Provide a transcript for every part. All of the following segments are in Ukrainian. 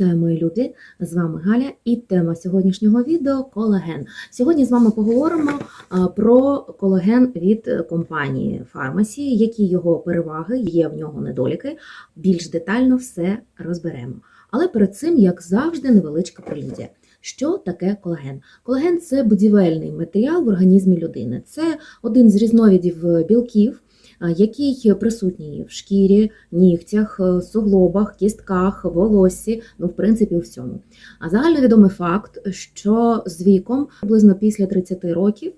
Вітаю, мої любі! З вами Галя і тема сьогоднішнього відео колаген. Сьогодні з вами поговоримо про колаген від е, компанії Фармасі, які його переваги, є в нього недоліки. Більш детально все розберемо. Але перед цим, як завжди, невеличка прелюдія. Що таке колаген? Колаген це будівельний матеріал в організмі людини. Це один з різновидів е, білків, який присутній в шкірі, нігтях, е, суглобах, кістках, волоссі, ну, в принципі, у всьому. А загальновідомий факт, що з віком, приблизно після 30 років,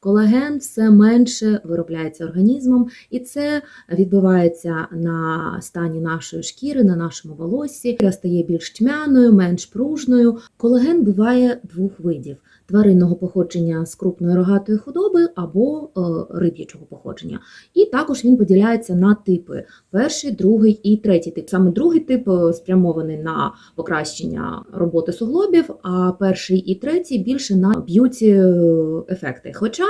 колаген все менше виробляється організмом, і це відбувається на стані нашої шкіри, на нашому волоссі. Шкіра стає більш тьмяною, менш пружною. Колаген буває двох видів: тваринного походження з крупної рогатої худоби або е, риб'ячого походження. І також він поділяється на типи: перший, другий і третій тип. Саме другий тип е, спрямований на покращення роботи суглобів, а перший і третій більше на б'юті е, ефекти. Хоча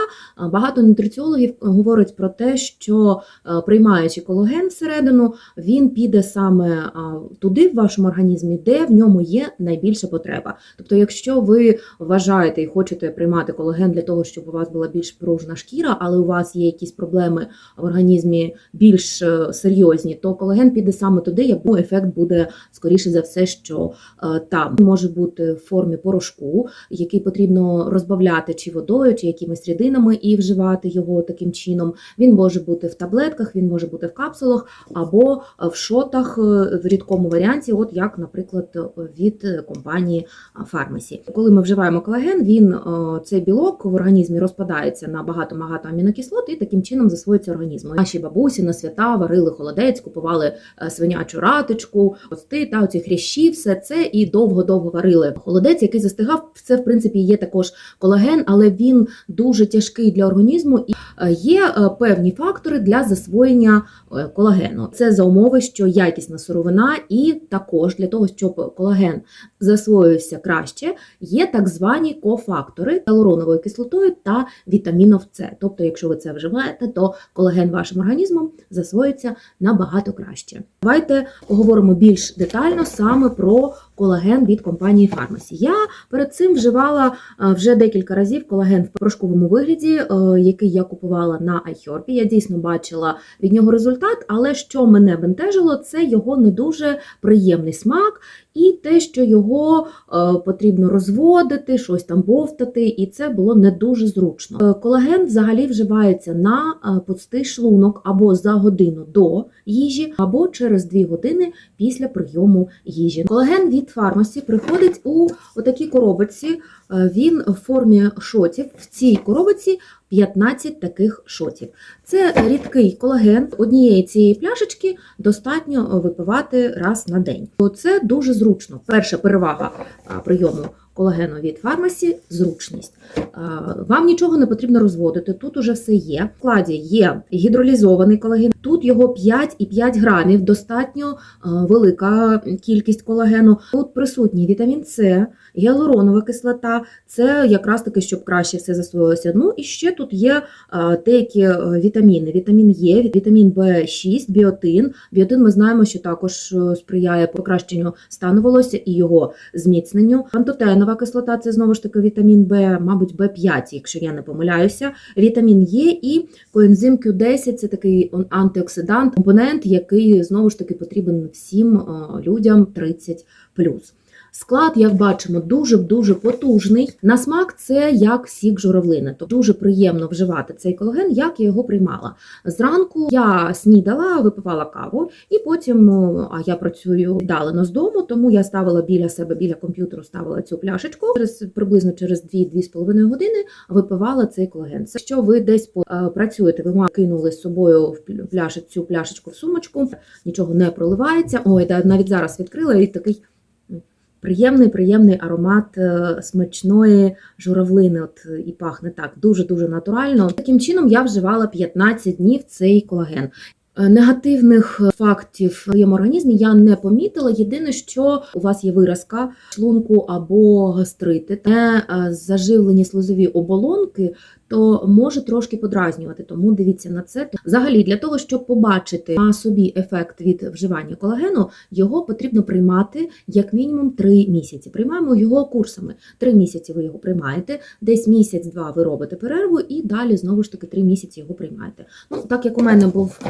багато нутриціологів говорять про те, що приймаючи колаген всередину, він піде саме туди в вашому організмі, де в ньому є найбільша потреба. Тобто, якщо ви вважаєте хочете приймати колаген для того, щоб у вас була більш пружна шкіра, але у вас є якісь проблеми в організмі більш е, серйозні, то колаген піде саме туди, йому ефект буде скоріше за все, що е, там може бути в формі порошку, який потрібно розбавляти чи водою, чи якимись рідинами і вживати його таким чином. Він може бути в таблетках, він може бути в капсулах або в шотах е, в рідкому варіанті, от як, наприклад, від компанії Фармасі. Коли ми вживаємо колаген, він е, цей білок в організмі розпадається на багато-багато амінокислот і таким чином засвоюється організмом. Наші бабусі на свята варили холодець, купували е, свинячу раточку, пости та оці хрящі, все це і довго-довго варили. Холодець, який застигав, це в принципі є також колаген, але він дуже тяжкий для організму і е, є певні фактори для засвоєння колагену. Це за умови, що якісна сировина, і також для того, щоб колаген засвоївся краще, є так звані кофактори гіалуроновою кислотою та вітаміном С. Тобто, якщо ви це вживаєте, то колаген вашим організмом засвоїться набагато краще. Давайте поговоримо більш детально саме про колаген від компанії Фармасі. Я перед цим вживала е, вже декілька разів колаген в порошковому вигляді, е, який я купувала на iHerb. Я дійсно бачила від нього результат, але що мене бентежило, це його не дуже приємний смак і те, що його е, потрібно розводити, щось там бовтати, і це було не дуже зручно. Колаген взагалі вживається на пустий шлунок або за годину до їжі, або через 2 години після прийому їжі. Колаген від фармасі приходить у отакій коробочці. Е, Він в формі шотів. В цій коробочці 15 таких шотів. Це рідкий колаген. Однієї цієї пляшечки достатньо випивати раз на день. Це дуже зручно. Перша перевага прийому колагену від фармасі зручність. Вам нічого не потрібно розводити. Тут уже все є. В складі є гідролізований колаген. Тут його 5,5 грамів, достатньо велика кількість колагену. Тут присутній вітамін С, гіалуронова кислота. Це якраз таки, щоб краще все засвоїлося. Ну і ще тут є деякі е, вітаміни. Вітамін Е, вітамін В6, біотин. Біотин ми знаємо, що також е, сприяє покращенню стану волосся і його зміцненню. Антотенова кислота це знову ж таки вітамін Б, мабуть, Б5, якщо я не помиляюся. Вітамін Е і коензим Q10 це такий антиоксидант, компонент, який знову ж таки потрібен всім е, людям 30 Склад, як бачимо, дуже-дуже потужний. На смак це як сік журавлини. Тобто дуже приємно вживати цей колаген, як я його приймала. Зранку я снідала, випивала каву, і потім, а я працюю віддалено з дому, тому я ставила біля себе, біля комп'ютеру, ставила цю пляшечку. Через приблизно через 2-2,5 години випивала цей колаген. Це Якщо ви десь по- е, працюєте, ви кинули з собою в пл- пляшечку, цю пляшечку в сумочку, нічого не проливається. Ой, навіть зараз відкрила і такий Приємний, приємний аромат е, смачної журавлини. От е, і пахне так дуже-дуже натурально. Таким чином я вживала 15 днів цей колаген. Е, Негативних фактів в своєму організмі я не помітила. Єдине, що у вас є виразка шлунку або гастрити, не заживлені слизові оболонки, то може трошки подразнювати. Тому дивіться на це. Взагалі, для того, щоб побачити на собі ефект від вживання колагену, його потрібно приймати як мінімум 3 місяці. Приймаємо його курсами. 3 місяці ви його приймаєте, десь місяць-два ви робите перерву, і далі знову ж таки 3 місяці його приймаєте. Ну, так як у мене був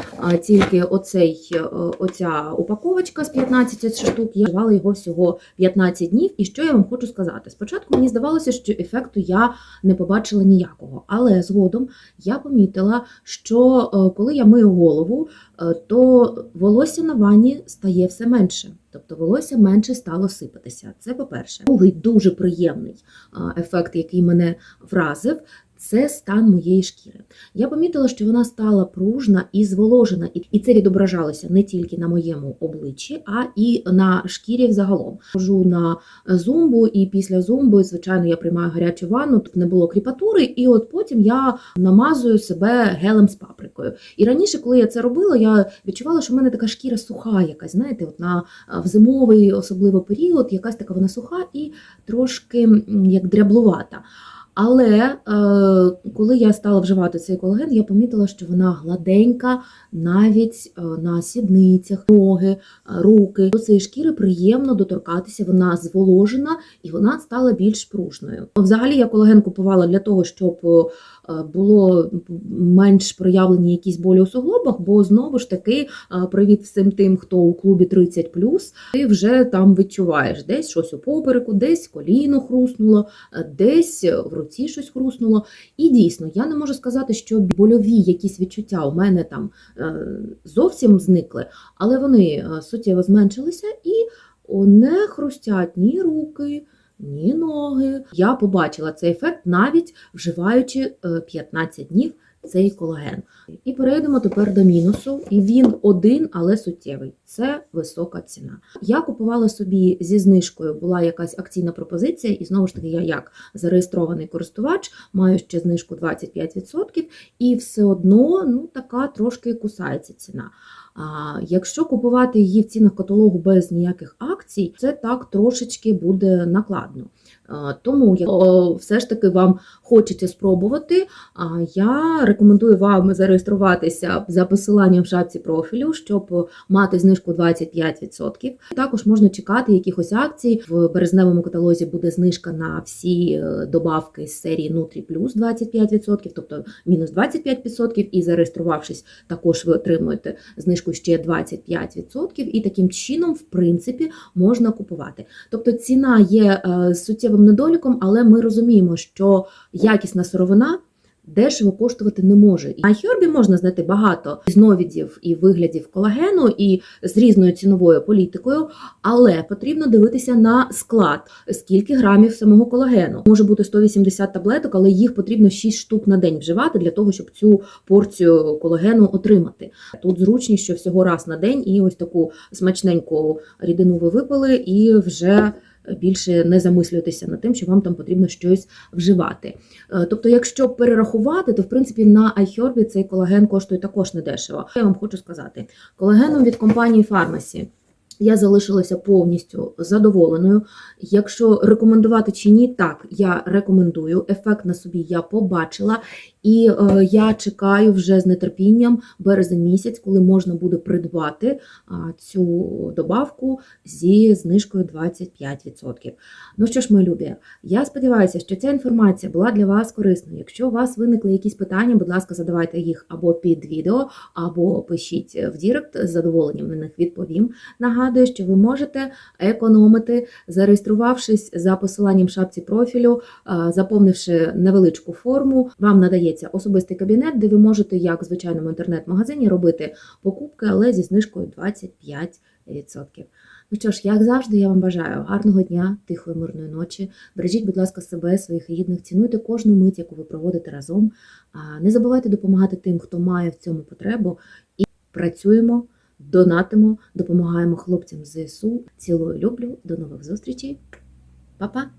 тільки оцей, е, оця упаковочка з 15 штук, я вживала його всього 15 днів. І що я вам хочу сказати? Спочатку мені здавалося, що ефекту я не побачила ніякого, але згодом я помітила, що е, коли я мию голову, е, то волосся на ванні стає все менше. Тобто волосся менше стало сипатися. Це по-перше. Другий дуже приємний ефект, який мене вразив. Це стан моєї шкіри. Я помітила, що вона стала пружна і зволожена, і- це відображалося не тільки на моєму обличчі, а і на шкірі взагалом. Хожу на зумбу, і після зумби, звичайно, я приймаю гарячу ванну, тут не було кріпатури, і от потім я намазую себе гелем з паприкою. І раніше, коли я це робила, я відчувала, що в мене така шкіра суха, якась, знаєте, от на в зимовий особливо період, якась така вона суха і трошки як дряблувата. Але е, коли я стала вживати цей колаген, я помітила, що вона гладенька навіть е, на сідницях, ноги, е, руки. До цієї шкіри приємно доторкатися, вона зволожена і вона стала більш пружною. Взагалі я колаген купувала для того, щоб було менш проявлені якісь болі у суглобах, бо знову ж таки, е, привіт всім тим, хто у клубі 30+, ти вже там відчуваєш десь щось у попереку, десь коліно хруснуло, е, десь в руці щось хруснуло. І дійсно, я не можу сказати, що больові якісь відчуття у мене там е, зовсім зникли, але вони е, суттєво зменшилися і не хрустять ні руки. Ні ноги. Я побачила цей ефект навіть вживаючи е, 15 днів цей колаген. І перейдемо тепер до мінусу. І він один, але суттєвий. Це висока ціна. Я купувала собі зі знижкою, була якась акційна пропозиція, і знову ж таки, я як зареєстрований користувач, маю ще знижку 25%, і все одно ну, така трошки кусається ціна. А якщо купувати її в цінах каталогу без ніяких акцій, це так трошечки буде накладно. Тому якщо все ж таки вам хочеться спробувати, я рекомендую вам зареєструватися за посиланням в шапці профілю, щоб мати знижку 25%. Також можна чекати якихось акцій. В березневому каталозі буде знижка на всі е, добавки з серії Nutri Plus 25%, тобто мінус 25%, і зареєструвавшись, також ви отримуєте знижку ще 25%, і таким чином, в принципі, можна купувати. Тобто ціна є е, суттєвим недоліком, але ми розуміємо, що якісна сировина. Дешево коштувати не може. На Хьорбі можна знайти багато різновидів і виглядів колагену і з різною ціновою політикою, але потрібно дивитися на склад, скільки грамів самого колагену. Може бути 180 таблеток, але їх потрібно 6 штук на день вживати для того, щоб цю порцію колагену отримати. Тут зручність, що всього раз на день, і ось таку смачненьку рідину ви випили, і вже більше не замислюєтеся над тим, що вам там потрібно щось вживати. Е, Тобто, якщо перерахувати, то в принципі на iHerb цей колаген коштує також недешево. Я вам хочу сказати, колагеном від компанії Pharmacy я залишилася повністю задоволеною. Якщо рекомендувати чи ні, так я рекомендую. Ефект на собі я побачила, і е, я чекаю вже з нетерпінням березень місяць, коли можна буде придбати цю добавку зі знижкою 25%. Ну що ж, мої любі, я сподіваюся, що ця інформація була для вас корисною. Якщо у вас виникли якісь питання, будь ласка, задавайте їх або під відео, або пишіть в Дірект, з задоволенням на них відповім. Нагадую, що ви можете економити, зареєструвавшись за посиланням шапці профілю, заповнивши невеличку форму, вам надається особистий кабінет, де ви можете, як в звичайному інтернет-магазині, робити покупки, але зі знижкою 25%. Ну що ж, як завжди, я вам бажаю гарного дня, тихої мирної ночі. Бережіть, будь ласка, себе, своїх рідних, цінуйте кожну мить, яку ви проводите разом. Не забувайте допомагати тим, хто має в цьому потребу, і працюємо, донатимо, допомагаємо хлопцям з ЗСУ. Цілую, люблю. До нових зустрічей. Па-па!